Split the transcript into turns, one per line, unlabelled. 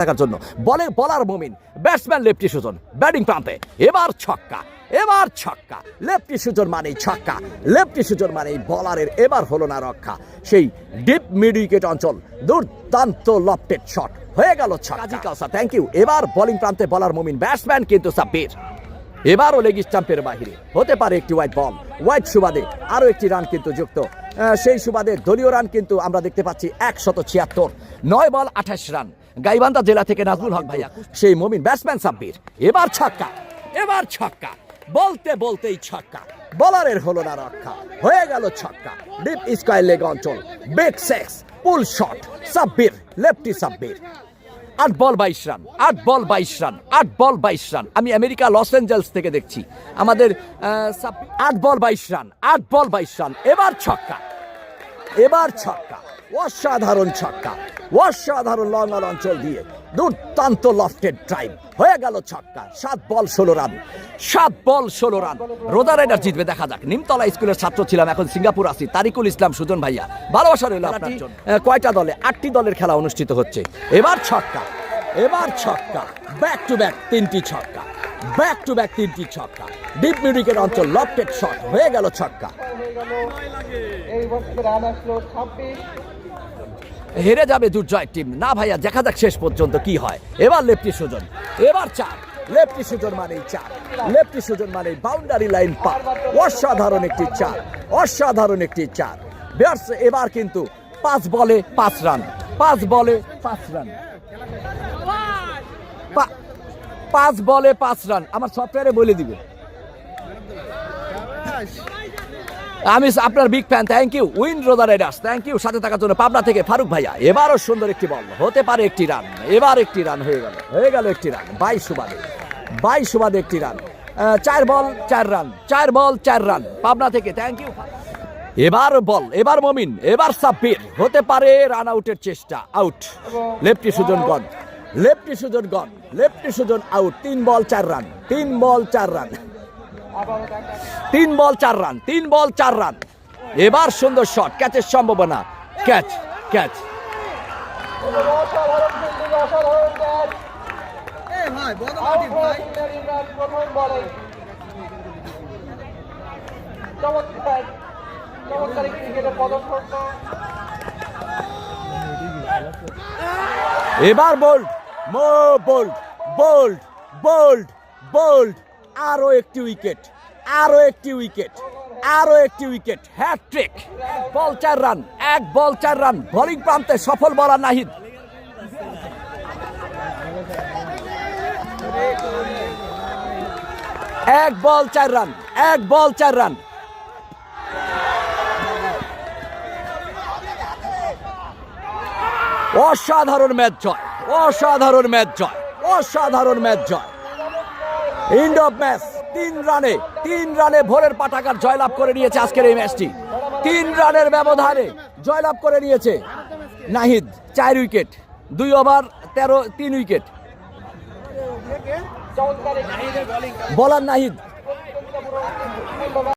থাকার জন্য। বলে বলার মুমিন ব্যাটসম্যান লেফটি সুজন ব্যাটিং প্রান্তে। এবার ছক্কা এবার ছক্কা। লেফটি সুজন মানেই ছক্কা লেফটি সুজন মানেই বলারের এবার হলো না রক্ষা। সেই ডিপ মিড উইকেট অঞ্চল দুর্দান্ত লফটেড শট হয়ে গেল ছক্কা। থ্যাংক ইউ এবার বোলিং প্রান্তে বলার মুমিন ব্যাটসম্যান কিন্তু সাব্বির। এবারও লেগ স্টাম্পের বাহিরে হতে পারে একটি হোয়াইট বল হোয়াইট সুবাদে আরও একটি রান কিন্তু যুক্ত। সেই সুবাদে দলীয় রান কিন্তু আমরা দেখতে পাচ্ছি একশত ছিয়াত্তর। নয় বল আঠাশ রান গাইবান্ধা জেলা থেকে নাজমুল হক ভাইয়া, সেই মমিন ব্যাটসম্যান সাব্বির। এবার ছক্কা এবার ছক্কা, বলতে বলতেই ছক্কা। বলারের হলো না রক্ষা, হয়ে গেল ছক্কা। ডিপ স্কয়ার লেগ অঞ্চল বেক sex, pull shot, Sabbir, lefty Sabbir. আট বল বাইশ রান, আট বল বাইশ রান, আট বল বাইশ রান। আমি আমেরিকা, লস অ্যাঞ্জেলস থেকে দেখছি। আমাদের আট বল বাইশ রান, আট বল বাইশ রান। এবার ছক্কা এবার ছক্কা। অসাধারণ ছক্কা অসাধারণ লং অন অঞ্চল দিয়ে দুর্দান্ত লফটেড ড্রাইভ হয়ে গেল ছক্কা সাত বল ষোলো রান। সাত বল ষোলো রান। রোদা রাইডার জিতবে দেখা যাক। নিমতলা স্কুলের ছাত্র ছিলাম এখন সিঙ্গাপুর আছি। তারিকুল ইসলাম সুজন ভাইয়া ভালোবাসা রইল আপনার কয়টা দলে? আটটি দলের খেলা অনুষ্ঠিত হচ্ছে। এবার ছক্কা এবার ছক্কা ব্যাক টু ব্যাক তিনটি ছক্কা ব্যাক টু ব্যাক তিনটি ছক্কা। ডিপ মিউরিকের অঞ্চল লফটেড শট হয়ে গেল ছক্কা।
এই বছর রান আসলো ছাব্বিশ
হেরে যাবে দুর্জয় টিম। না ভাইয়া, দেখা যাক শেষ পর্যন্ত কি হয়। এবার লেফটি সুজন। এবার চার। লেফটি সুজন মানেই চার। লেফটি সুজন মানেই বাউন্ডারি লাইন পার। অসাধারণ একটি চার। অসাধারণ একটি চার। বিয়ার্স এবার কিন্তু পাঁচ বলে পাঁচ রান। পাঁচ বলে পাঁচ রান। পাঁচ বলে পাঁচ রান। আমার সফটওয়্যারে বলে দিবে। আমি আপনার বিগ ফ্যান থ্যাংক ইউ উইন রোদা রাইডার্স থ্যাংক ইউ সাথে থাকার জন্য পাবনা থেকে ফারুক ভাইয়া, এবারও সুন্দর একটি বল। হতে পারে একটি রান এবার একটি রান হয়ে গেল হয়ে গেল একটি রান বাইশ সুবাদে বাইশ সুবাদে একটি রান চার বল, চার রান চার বল, চার রান পাবনা থেকে থ্যাংক ইউ এবার বল, এবার মমিন, এবার সাব্বির, হতে পারে রান আউটের চেষ্টা out lefty Sujon gone lefty Sujon gone lefty Sujon out তিন বল, চার রান তিন বল, চার রান তিন বল, চার রান, তিন বল, চার রান। এবার সুন্দর শট ক্যাচের সম্ভাবনা। ক্যাচ ক্যাচ এবার বোল্ড মো বোল্ড বোল্ড বোল্ড বোল্ড আরও একটি উইকেট, আরও একটি উইকেট, আরও একটি উইকেট হ্যাট্রিক বল চার রান এক বল চার রান বোলিং প্রান্তে সফল বলার নাহিদ। এক বল চার রান এক বল চার রান অসাধারণ ম্যাচ জয়, অসাধারণ ম্যাচ জয়, অসাধারণ ম্যাচ জয়। এন্ড অফ ম্যাচ তিন রানে তিন রানে ভোরের পাঠাকার জয়লাভ করে নিয়েছে আজকের এই ম্যাচটি তিন রানের ব্যবধানে জয়লাভ করে নিয়েছে নাহিদ, চার উইকেট, দুই ওভার, তেরো, তিন উইকেট। বলার নাহিদ।